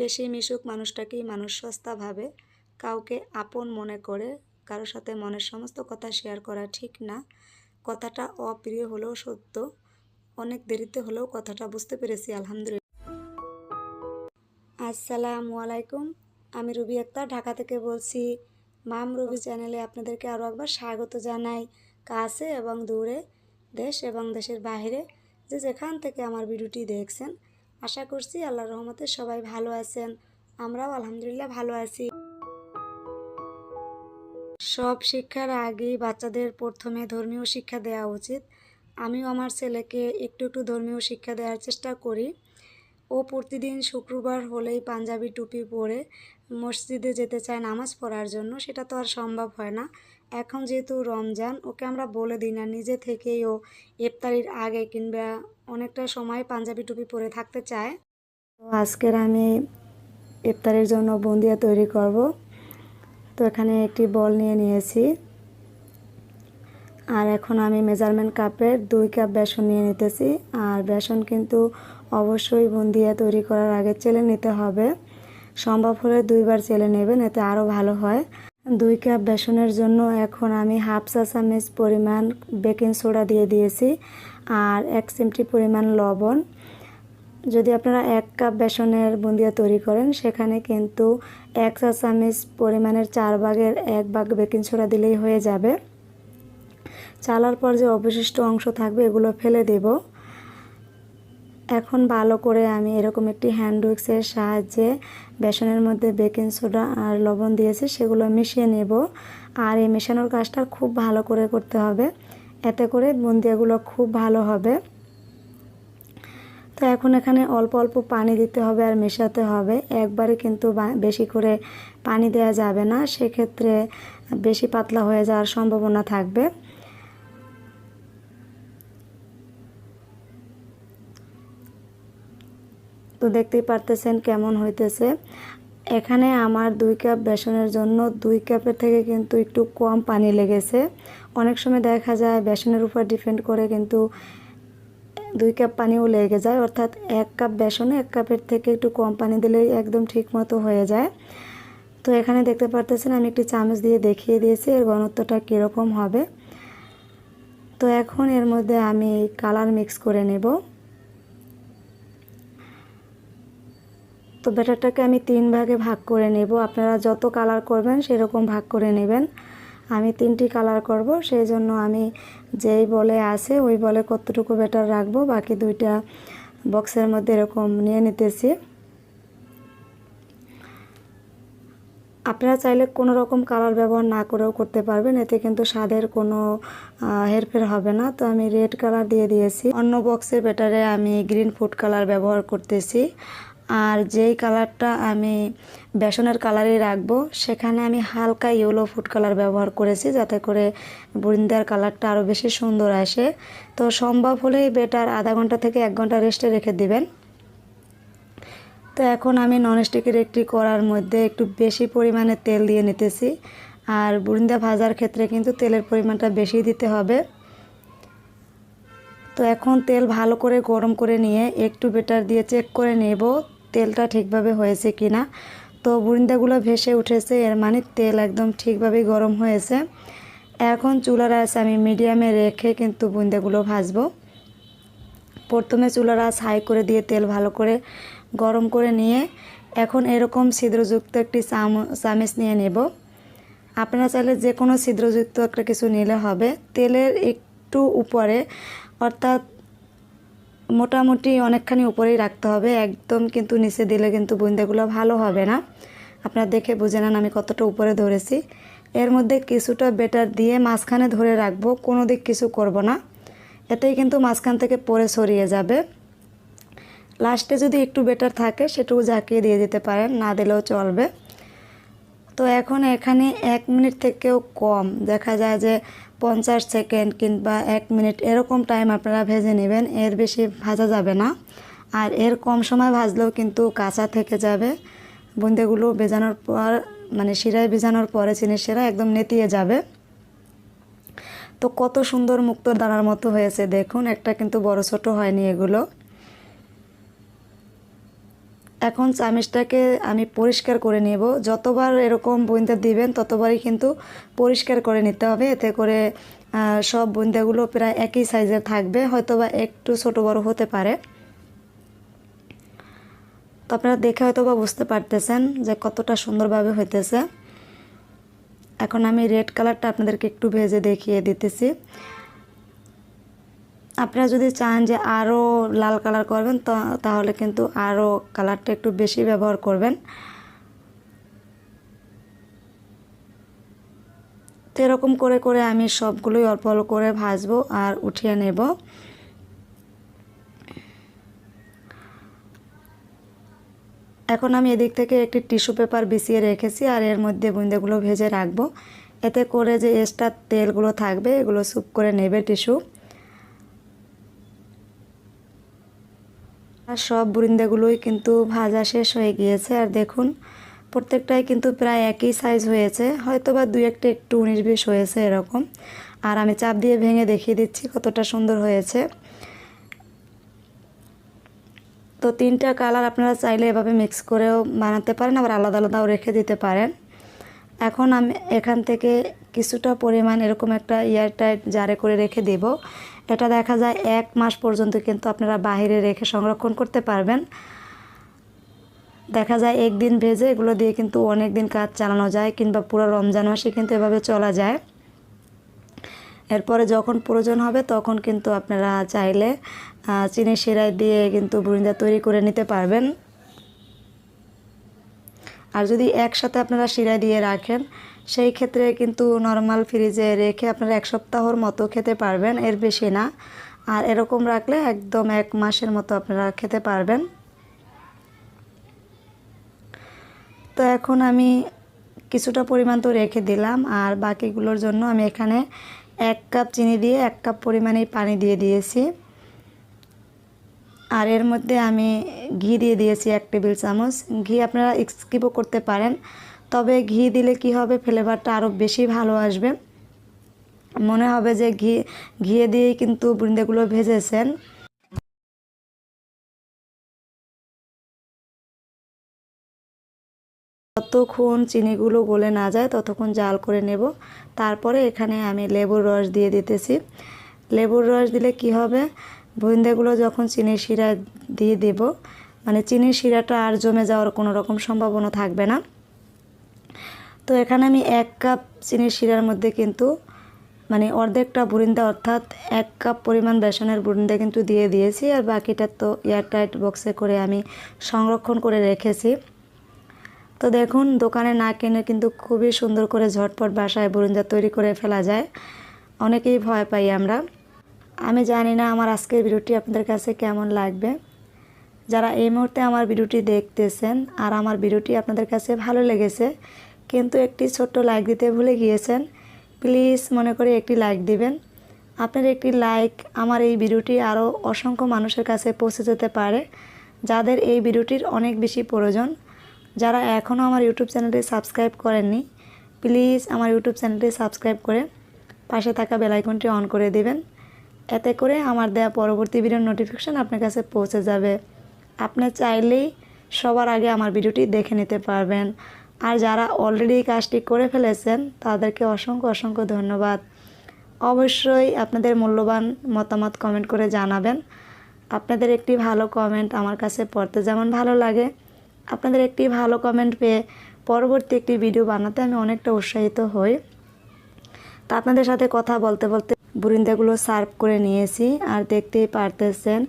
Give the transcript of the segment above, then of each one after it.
বেশি মিশুক মানুষটাকেই মানুষ সস্তা ভাবে, কাউকে আপন মনে করে কারোর সাথে মনের সমস্ত কথা শেয়ার করা ঠিক না। কথাটা অপ্রিয় হলেও সত্য, অনেক দেরিতে হলেও কথাটা বুঝতে পেরেছি, আলহামদুলিল্লাহ। আসসালামু আলাইকুম, আমি রুবি আক্তার, ঢাকা থেকে বলছি, মাম রুবি চ্যানেলে আপনাদেরকে আরও একবার স্বাগত জানাই। কাছে এবং দূরে, দেশ এবং দেশের বাইরে যে যেখান থেকে আমার ভিডিওটি দেখছেন আশা করছি আল্লাহর রহমতে সবাই ভালো আছেন। আমরাও আলহামদুলিল্লাহ ভালো আছি। সব শিক্ষার আগেই বাচ্চাদের প্রথমে ধর্মীয় শিক্ষা দেওয়া উচিত। আমিও আমার ছেলেকে একটু একটু ধর্মীয় শিক্ষা দেওয়ার চেষ্টা করি। ও প্রতিদিন শুক্রবার হলেই পাঞ্জাবি টুপি পরে মসজিদে যেতে চায় নামাজ পড়ার জন্য, সেটা তো আর সম্ভব হয় না। এখন যেহেতু রমজান, ওকে আমরা বলে দিই না, নিজে থেকেই ও ইফতারির আগে কিংবা অনেকটা সময় পাঞ্জাবি টুপি পরে থাকতে চায়। তো আজকের আমি ইফতারের জন্য বন্দিয়া তৈরি করব। তো এখানে একটি বল নিয়ে নিয়েছি। আর এখন আমি মেজারমেন্ট কাপের দুই কাপ বেসন নিয়ে নিতেছি। আর বেসন কিন্তু অবশ্যই বুন্দিয়া তৈরি করার আগে চেলে নিতে হবে। সম্ভব হলে দুইবার চেলে নেবেন, এতে আরও ভালো হয়। দুই কাপ বেসনের জন্য এখন আমি হাফ চা চামচ পরিমাণ বেকিং সোডা দিয়ে দিয়েছি আর এক চিমটি পরিমাণ লবণ। যদি আপনারা এক কাপ বেসনের বুন্দিয়া তৈরি করেন, সেখানে কিন্তু এক চা চামচ পরিমাণের চার ভাগের এক ভাগ বেকিং সোডা দিলেই হয়ে যাবে। চালার পর যে অবশিষ্ট অংশ থাকবে, এগুলো ফেলে দেব। এখন ভালো করে আমি এরকম একটি হ্যান্ড উইক্সের সাহায্যে বেসনের মধ্যে বেকিং সোডা আর লবণ দিয়েছি, সেগুলো মিশিয়ে নেব। আর এই মেশানোর কাজটা খুব ভালো করে করতে হবে। এতে করে বুন্দিয়াগুলো খুব ভালো হবে। তো এখন এখানে অল্প অল্প পানি দিতে হবে আর মেশাতে হবে। একবারে কিন্তু বেশি করে পানি দেওয়া যাবে না। সেক্ষেত্রে বেশি পাতলা হয়ে যাওয়ার সম্ভাবনা থাকবে। তো দেখতেই পারতেছেন কেমন হইতেছে। এখানে আমার দুই কাপ বেসনের জন্য দুই কাপের থেকে কিন্তু একটু কম পানি লেগেছে। অনেক সময় দেখা যায় বেসনের উপর ডিপেন্ড করে কিন্তু দুই কাপ পানিও লেগে যায়, অর্থাৎ এক কাপ বেসনে এক কাপের থেকে একটু কম পানি দিলেই একদম ঠিক মতো হয়ে যায়। তো এখানে দেখতে পারতেছেন আমি একটি চামচ দিয়ে দেখিয়ে দিয়েছি, এর ঘনত্বটা কীরকম হবে। তো এখন এর মধ্যে আমি কালার মিক্স করে নেব। তো ব্যাটারটাকে আমি তিন ভাগে ভাগ করে নেব। আপনারা যত কালার করবেন সেরকম ভাগ করে নেবেন। আমি তিনটি কালার করব সেই জন্য আমি যেই বলে আছে ওই বলে কতটুকু ব্যাটার রাখব, বাকি দুইটা বক্সের মধ্যে এরকম নিয়ে নিতেছি। আপনারা চাইলে কোনো রকম কালার ব্যবহার না করেও করতে পারবেন, এতে কিন্তু স্বাদের কোনো হেরফের হবে না। তো আমি রেড কালার দিয়ে দিয়েছি। অন্য বক্সের ব্যাটারে আমি গ্রিন ফুড কালার ব্যবহার করতেছি। আর যেই কালারটা আমি বেসনের কালারই রাখব, সেখানে আমি হালকা ইয়েলো ফুড কালার ব্যবহার করেছি যাতে করে বুরিন্দার কালারটা আরও বেশি সুন্দর আসে। তো সম্ভব হলেই বেটার আধা ঘণ্টা থেকে এক ঘণ্টা রেস্টে রেখে দিবেন। তো এখন আমি ননস্টিকের একটি কড়ার মধ্যে একটু বেশি পরিমাণে তেল দিয়ে নিতেছি। আর বুরিন্দা ভাজার ক্ষেত্রে কিন্তু তেলের পরিমাণটা বেশি দিতে হবে। তো এখন তেল ভালো করে গরম করে নিয়ে একটু বেটার দিয়ে চেক করে নেব তেলটা ঠিকভাবে হয়েছে কি না তো বুরিন্দাগুলো ভেসে উঠেছে, এর মানে তেল একদম ঠিকভাবে গরম হয়েছে। এখন চুলার আঁচ আমি মিডিয়ামে রেখে কিন্তু বুন্দাগুলো ভাজবো। প্রথমে চুলার আঁচ হাই করে দিয়ে তেল ভালো করে গরম করে নিয়ে এখন এরকম ছিদ্রযুক্ত একটি চামিচ নিয়ে নেব। আপনারা চাইলে যে কোনো ছিদ্রযুক্ত একটা কিছু নিলে হবে। তেলের একটু উপরে অর্থাৎ মোটামুটি অনেকখানি উপরেই রাখতে হবে। একদম কিন্তু নিচে দিলে কিন্তু বুন্দাগুলো ভালো হবে না। আপনারা দেখে বুঝে নেন আমি কতটা উপরে ধরেছি। এর মধ্যে কিছুটা বেটার দিয়ে মাঝখানে ধরে রাখব, কোনো দিক কিছু করব না। এতেই কিন্তু মাঝখান থেকে পরে সরিয়ে যাবে। লাস্টে যদি একটু বেটার থাকে, সেটুকু ঝাঁকিয়ে দিয়ে দিতে পারেন, না দিলেও চলবে। তো এখন এখানে এক মিনিট থেকেও কম। দেখা যায় যে পঞ্চাশ সেকেন্ড কিংবা এক মিনিট এরকম টাইম আপনারা ভেজে নেবেন, এর বেশি ভাজা যাবে না। আর এর কম সময় ভাজলেও কিন্তু কাঁচা থেকে যাবে। বুন্দেগুলো ভেজানোর পর মানে শিরায় ভেজানোর পরে চিনি সেরা একদম নেতিয়ে যাবে। তো কত সুন্দর মুক্ত দানার মতো হয়েছে, দেখুন, একটা কিন্তু বড় ছোট হয়নি এগুলো। এখন চামিচটাকে আমি পরিষ্কার করে নেব। যতবার এরকম বুন্দা দিবেন, ততবারই কিন্তু পরিষ্কার করে নিতে হবে। এতে করে সব বুন্দাগুলো প্রায় একই সাইজের থাকবে, হয়তোবা একটু ছোট বড় হতে পারে। তো আপনারা দেখে হয়তো বা বুঝতে পারতেছেন যে কতটা সুন্দরভাবে হইতেছে। এখন আমি রেড কালারটা আপনাদেরকে একটু ভেজে দেখিয়ে দিতেছি। আপনারা যদি চান যে আরও লাল কালার করবেন, তো, তাহলে কিন্তু আরও কালারটা একটু বেশি ব্যবহার করবেন। এরকম করে করে আমি সবগুলোই অল্প অল্প করে ভাজবো আর উঠিয়ে নেব। এখন আমি এদিক থেকে একটি টিস্যু পেপার বিছিয়ে রেখেছি আর এর মধ্যে বুন্দেগুলো ভেজে রাখব। এতে করে যে এক্সট্রা তেলগুলো থাকবে, এগুলো স্যুপ করে নেবে টিস্যু। আর সব বুরিন্দাগুলোই কিন্তু ভাজা শেষ হয়ে গিয়েছে। আর দেখুন, প্রত্যেকটাই কিন্তু প্রায় একই সাইজ হয়েছে। হয়তো বা দুই একটা একটু উনিশ বিশ হয়েছে এরকম। আর আমি চাপ দিয়ে ভেঙে দেখিয়ে দিচ্ছি কতটা সুন্দর হয়েছে। তো তিনটা কালার আপনারা চাইলে এভাবে মিক্স করেও বানাতে পারেন, আবার আলাদা আলাদাও রেখে দিতে পারেন। এখন আমি এখান থেকে কিছুটা পরিমাণ এরকম একটা এয়ারটাইট জারে করে রেখে দেব। এটা দেখা যায় এক মাস পর্যন্ত কিন্তু আপনারা বাইরে রেখে সংরক্ষণ করতে পারবেন। দেখা যায় একদিন ভেজে এগুলো দিয়ে কিন্তু অনেক দিন কাজ চালানো যায় কিংবা পুরো রমজান মাসে কিন্তু এভাবে চলা যায়। এরপরে যখন প্রয়োজন হবে তখন কিন্তু আপনারা চাইলে চিনি শিরাই দিয়ে কিন্তু বুরিন্দা তৈরি করে নিতে পারবেন। আর যদি একসাথে আপনারা শিরা দিয়ে রাখেন, সেই ক্ষেত্রে কিন্তু নর্মাল ফ্রিজে রেখে আপনারা এক সপ্তাহর মতো খেতে পারবেন, এর বেশি না। আর এরকম রাখলে একদম এক মাসের মতো আপনারা খেতে পারবেন। তো এখন আমি কিছুটা পরিমাণ তো রেখে দিলাম, আর বাকিগুলোর জন্য আমি এখানে এক কাপ চিনি দিয়ে এক কাপ পরিমাণেই পানি দিয়ে দিয়েছি। আর এর মধ্যে আমি ঘি দিয়ে দিয়েছি এক টেবিল চামচ। ঘি আপনারা স্কিপও করতে পারেন। তবে ঘি দিলে কি হবে? ফ্লেভারটা আরও বেশি ভালো আসবে। মনে হবে যে ঘি ঘিয়ে দিয়েই কিন্তু বুন্দেগুলো ভেজেছেন। যতক্ষণ চিনিগুলো গলে না যায়, ততক্ষণ জাল করে নেব। তারপরে এখানে আমি লেবুর রস দিয়ে দিতেছি। লেবুর রস দিলে কি হবে? বুন্দেগুলো যখন চিনির শিরা দিয়ে দেব মানে চিনির শিরাটা আর জমে যাওয়ার কোনো রকম সম্ভাবনা থাকবে না। তো এখানে আমি এক কাপ চিনির শিরার মধ্যে কিন্তু মানে অর্ধেকটা বুরিন্দা অর্থাৎ এক কাপ পরিমাণ বেসনের বুরিন্দা কিন্তু দিয়ে দিয়েছি আর বাকিটা তো এয়ারটাইট বক্সে করে আমি সংরক্ষণ করে রেখেছি। তো দেখুন, দোকানে না কিনে কিন্তু খুবই সুন্দর করে ঝটপট বাসায় বুরিন্দা তৈরি করে ফেলা যায়। অনেকেই ভয় পাই আমরা। আমি জানি না আমার আজকের ভিডিওটি আপনাদের কাছে কেমন লাগবে। যারা এই মুহূর্তে আমার ভিডিওটি দেখতেছেন আর আমার ভিডিওটি আপনাদের কাছে ভালো লেগেছে, কিন্তু একটি ছোট্ট লাইক দিতে ভুলে গিয়েছেন প্লিজ মনে করে একটি লাইক দিবেন। আপনার একটি লাইক আমার এই ভিডিওটি আরও অসংখ্য মানুষের কাছে পৌঁছে যেতে পারে, যাদের এই ভিডিওটির অনেক বেশি প্রয়োজন। যারা এখনও আমার ইউটিউব চ্যানেলটি সাবস্ক্রাইব করেননি প্লিজ আমার ইউটিউব চ্যানেলটি সাবস্ক্রাইব করে পাশে থাকা বেলাইকনটি অন করে দিবেন। এতে করে আমার দেওয়া পরবর্তী ভিডিওর নোটিফিকেশান আপনার কাছে পৌঁছে যাবে। আপনি চাইলেই সবার আগে আমার ভিডিওটি দেখে নিতে পারবেন। আর যারা অলরেডি কাজটি করে ফেলেছেন, তাদেরকে অসংখ্য অসংখ্য ধন্যবাদ। অবশ্যই আপনাদের মূল্যবান মতামত কমেন্ট করে জানাবেন। আপনাদের একটি ভালো কমেন্ট আমার কাছে পড়তে যেমন ভালো লাগে। আপনাদের একটি ভালো কমেন্ট পেয়ে পরবর্তী একটি ভিডিও বানাতে আমি অনেকটা উৎসাহিত হই। তা আপনাদের সাথে কথা বলতে বলতে বুরিন্দাগুলো সার্ভ করে নিয়েছি। আর দেখতেই পারতেছেন,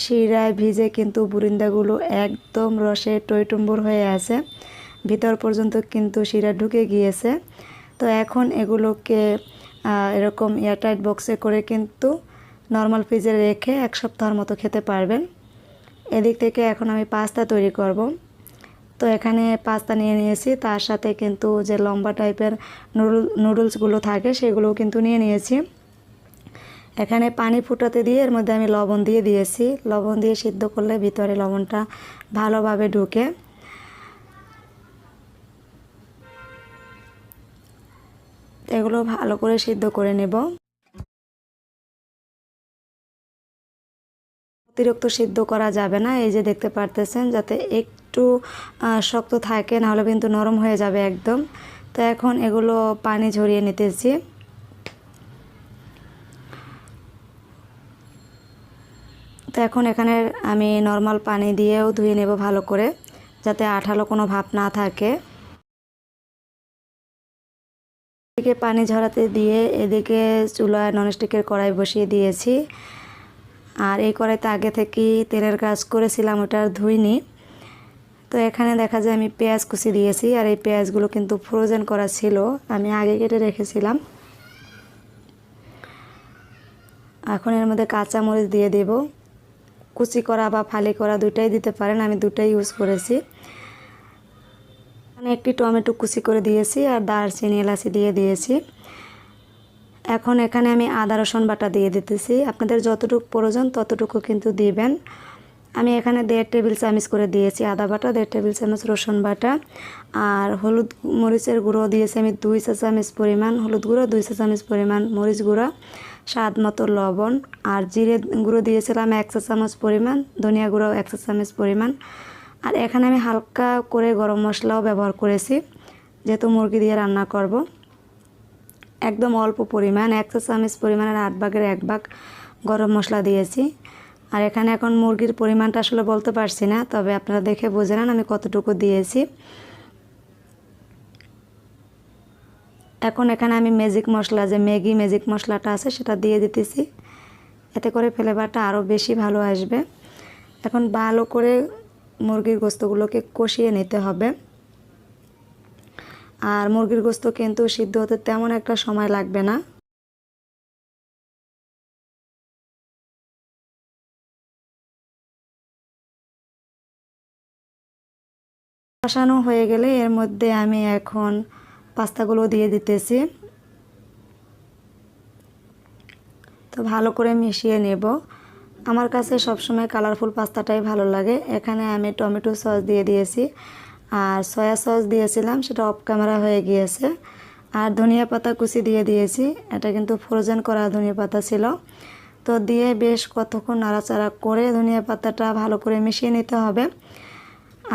শিরায় ভিজে কিন্তু বুরিন্দাগুলো একদম রসে টইটুম্বুর হয়ে আছে। ভিতর পর্যন্ত কিন্তু শিরা ঢুকে গিয়েছে। তো এখন এগুলোকে এরকম এয়ারটাইট বক্সে করে কিন্তু নর্মাল ফ্রিজে রেখে এক সপ্তাহের মতো খেতে পারবেন। এদিক থেকে এখন আমি পাস্তা তৈরি করব। তো এখানে পাস্তা নিয়ে নিয়েছি, তার সাথে কিন্তু যে লম্বা টাইপের নুডল, নুডলসগুলো থাকে সেগুলোও কিন্তু নিয়ে নিয়েছি। এখানে পানি ফুটাতে দিয়ে এর মধ্যে আমি লবণ দিয়ে দিয়েছি। লবণ দিয়ে সিদ্ধ করলে ভিতরে লবণটা ভালোভাবে ঢুকে। এগুলো ভালো করে সিদ্ধ করে নেব। অতিরিক্ত সিদ্ধ করা যাবে না। এই যে দেখতে পারতেছেন, যাতে একটু শক্ত থাকে, নাহলে কিন্তু নরম হয়ে যাবে একদম। তো এখন এগুলো পানি ঝরিয়ে নিতেছি। তো এখন এখানে আমি নর্মাল পানি দিয়েও ধুয়ে নেব ভালো করে, যাতে আঠালো কোনো ভাব না থাকে। এদিকে পানি ঝরাতে দিয়ে এদিকে চুলায় ননস্টিকের কড়াই বসিয়ে দিয়েছি। আর এই কড়াইতে আগে থেকেই তেলের কাজ করেছিলাম, ওটা ধুইনি। তো এখানে দেখা যায় আমি পেঁয়াজ কুচি দিয়েছি, আর এই পেঁয়াজগুলো কিন্তু ফ্রোজেন করা ছিল, আমি আগে কেটে রেখেছিলাম। এখন এর মধ্যে কাঁচামরিচ দিয়ে দেব। কুচি করা বা ফালি করা দুটাই দিতে পারেন, আমি দুটাই ইউজ করেছি। এখানে একটি টমেটো কুচি করে দিয়েছি আর দারচিনি, এলাচি দিয়ে দিয়েছি। এখন এখানে আমি আদা, রসুন বাটা দিয়ে দিতেছি। আপনাদের যতটুকু প্রয়োজন ততটুকু কিন্তু দিবেন। আমি এখানে দেড় টেবিল চামচ করে দিয়েছি আদা বাটা, দেড় টেবিল চামচ রসুন বাটা আর হলুদ মরিচের গুঁড়ো দিয়েছি আমি দুই চা চামচ পরিমাণ, হলুদ গুঁড়ো, দুই চা চামচ পরিমাণ মরিচ গুঁড়ো। স্বাদ মতো লবণ আর জিরে গুঁড়ো দিয়েছিলাম এক চা চামচ পরিমাণ, ধনিয়া গুঁড়ো এক চা চামচ পরিমাণ। আর এখানে আমি হালকা করে গরম মশলাও ব্যবহার করেছি, যেহেতু মুরগি দিয়ে রান্না করব। একদম অল্প পরিমাণ, এক চা চামচ পরিমাণের আট ভাগের এক ভাগ গরম মশলা দিয়েছি। আর এখানে এখন মুরগির পরিমাণটা আসলে বলতে পারছি না, তবে আপনারা দেখে বুঝে নেন আমি কতটুকু দিয়েছি। এখন এখানে আমি ম্যাজিক মশলা, যে ম্যাগি ম্যাজিক মশলাটা আছে সেটা দিয়ে দিতেছি। এতে করে ফ্লেভারটা আরও বেশি ভালো আসবে। এখন ভালো করে মুরগির গোস্তগুলোকে কষিয়ে নিতে হবে। আর মুরগির গোস্ত কিন্তু সিদ্ধ হতে তেমন একটা সময় লাগবে না। কষানো হয়ে গেলে এর মধ্যে আমি এখন পাস্তাগুলো দিয়ে দিতেছি। তো ভালো করে মিশিয়ে নেব। আমার কাছে সবসময় কালারফুল পাস্তাটাই ভালো লাগে। এখানে আমি টমেটো সস দিয়ে দিয়েছি। আর সয়া সস দিয়েছিলাম, সেটা অফ ক্যামেরা হয়ে গিয়েছে। আর ধনিয়া পাতা কুচি দিয়ে দিয়েছি। এটা কিন্তু ফ্রোজেন করা ধনিয়া পাতা ছিল। তো দিয়ে বেশ কতক্ষণ নাড়াচাড়া করে ধনিয়া পাতাটা ভালো করে মিশিয়ে নিতে হবে।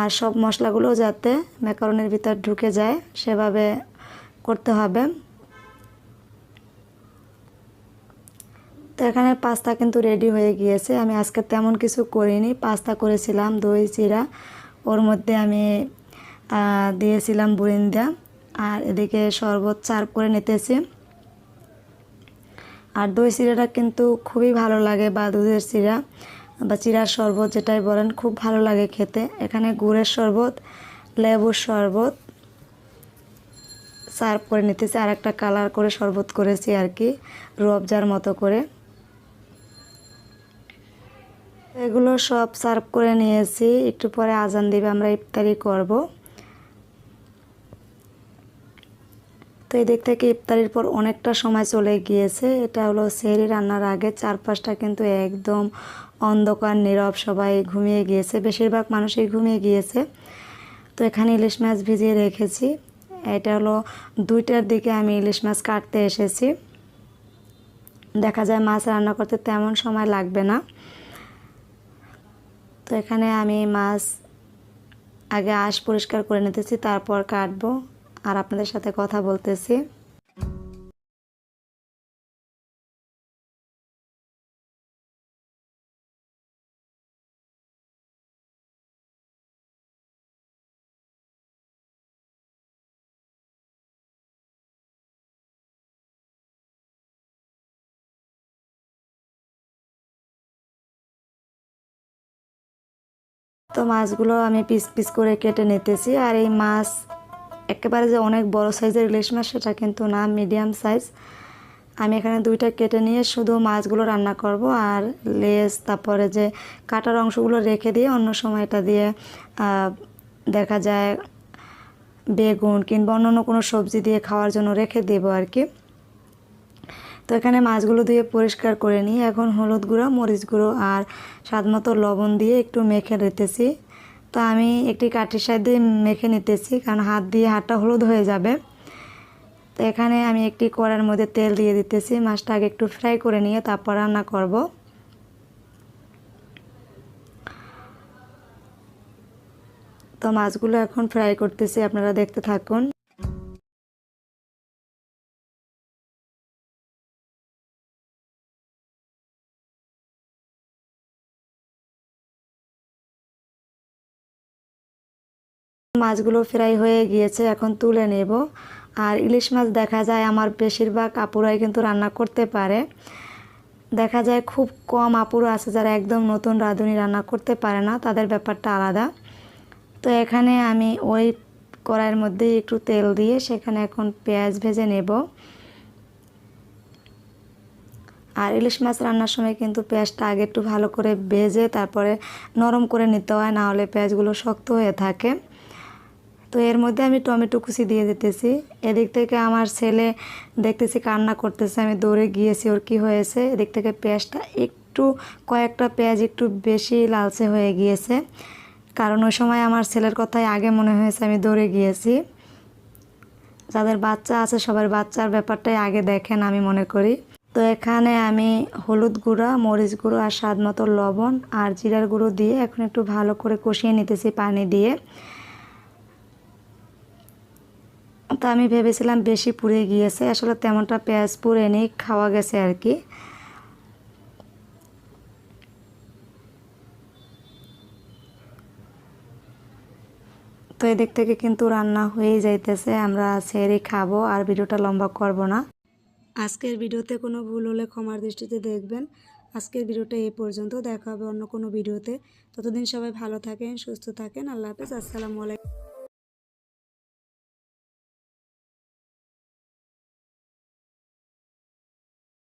আর সব মশলাগুলো যাতে ম্যাকারনের ভিতর ঢুকে যায়, সেভাবে করতে হবে। তো এখানে পাস্তা কিন্তু রেডি হয়ে গিয়েছে। আমি আজকে তেমন কিছু করিনি। পাস্তা করেছিলাম, দই চিরা ওর মধ্যে আমি দিয়েছিলাম বুরিন্দা। আর এদিকে শরবত চার্ভ করে নিতেছি। আর দই চিরাটা কিন্তু খুবই ভালো লাগে বা দুধের চিরা বা চিরার শরবত যেটাই বলেন, খুব ভালো লাগে খেতে। এখানে গুড়ের শরবত, লেবুর শরবত সার্ভ করে নিতেছি আর একটা কালার করে শরবত করেছি আর কি রুয়াবজার মতো করে। এগুলো সব সার্ভ করে নিয়েছি, একটু পরে আজান দিবে, আমরা ইফতারি করব। তো এই দিক থেকে ইফতারির পর অনেকটা সময় চলে গিয়েছে, এটা হলো সেহরি রান্নার আগে, চারপাশটা কিন্তু একদম অন্ধকার, নীরব, সবাই ঘুমিয়ে গিয়েছে, বেশিরভাগ মানুষই ঘুমিয়ে গিয়েছে। তো এখানে ইলিশ মাছ ভিজিয়ে রেখেছি। এটা হলো দুইটার দিকে আমি ইলিশ মাছ কাটতে এসেছি। দেখা যায় মাছ রান্না করতে তেমন সময় লাগবে না। তো এখানে আমি মাছ আগে আশ পরিষ্কার করে নিতেছি, তারপর কাটবো। আর আপনাদের সাথে কথা বলতেছি। তো মাছগুলো আমি পিস পিস করে কেটে নিতেছি। আর এই মাছ একেবারে যে অনেক বড় সাইজের ইলিশ মাছ, সেটা কিন্তু না, মিডিয়াম সাইজ। আমি এখানে দুইটা কেটে নিয়ে শুধু মাছগুলো রান্না করব আর লেস, তারপরে যে কাটার অংশগুলো রেখে দিয়ে অন্য সময় এটা দিয়ে দেখা যায় বেগুন কিংবা অন্য অন্য কোনো সবজি দিয়ে খাওয়ার জন্য রেখে দেবো আর কি। এখানে মাছগুলো দিয়ে পরিষ্কার করে নিই। এখন হলুদ গুঁড়ো, মরিচ গুঁড়ো আর স্বাদ মতো লবণ দিয়ে একটু মেখে নিতেছি। তো আমি একটি কাঠির সাহায্যে মেখে নিতেছি, কারণ হাত দিয়ে হাতটা হলুদ হয়ে যাবে। তো এখানে আমি একটি কড়ার মধ্যে তেল দিয়ে দিতেছি, মাছটা আগে একটু ফ্রাই করে নিয়ে তারপর রান্না করব। তো মাছগুলো এখন ফ্রাই করতেছি, আপনারা দেখতে থাকুন। মাছগুলো ফ্রাই হয়ে গিয়েছে, এখন তুলে নেব। আর ইলিশ মাছ দেখা যায় আমার বেশিরভাগ আপুরাই কিন্তু রান্না করতে পারে। দেখা যায় খুব কম আপুরা আছে যারা একদম নতুন রাঁধুনি রান্না করতে পারে না, তাদের ব্যাপারটা আলাদা। তো এখানে আমি ওই কড়াইয়ের মধ্যে একটু তেল দিয়ে সেখানে এখন পেঁয়াজ ভেজে নেব। আর ইলিশ মাছ রান্নার সময় কিন্তু পেঁয়াজটা আগে একটু ভালো করে ভেজে তারপরে নরম করে নিতে হয়, না হলে পেঁয়াজগুলো শক্ত হয়ে থাকে। তো এর মধ্যে আমি টমেটো কুচি দিয়ে দিতেছি। এদিক থেকে আমার ছেলে দেখতেছি কান্না করতেছে, আমি দৌড়ে গিয়েছি, ওর কি হয়েছে? এদিক থেকে পেঁয়াজটা একটু, কয়েকটা পেঁয়াজ একটু বেশি লালচে হয়ে গিয়েছে। কারণ ওই সময় আমার ছেলের কথাই আগে মনে হয়েছে, আমি দৌড়ে গিয়েছি। যাদের বাচ্চা আছে, সবার বাচ্চার ব্যাপারটাই আগে দেখেন, আমি মনে করি। তো এখানে আমি হলুদ গুঁড়া, মরিচ গুঁড়ো আর স্বাদ মতো লবণ আর জিরার গুঁড়ো দিয়ে এখন একটু ভালো করে কষিয়ে নিতেছি পানি দিয়ে। তো আমি ভেবেছিলাম বেশি পুড়ে গিয়েছে, আসলে তেমনটা পেঁয়াজ পুড়ে নেই, খাওয়া গেছে আর কি। তো এদিক থেকে কিন্তু রান্না হয়েই যাইতেছে, আমরা সেরে খাব আর ভিডিওটা লম্বা করব না। আজকের ভিডিওতে কোনো ভুল হলে ক্ষমার দৃষ্টিতে দেখবেন। আজকের ভিডিওটা এই পর্যন্ত, দেখা হবে অন্য কোনো ভিডিওতে। ততদিন সবাই ভালো থাকেন, সুস্থ থাকেন, আল্লাহ হাফেজ, আসসালামু আলাইকুম।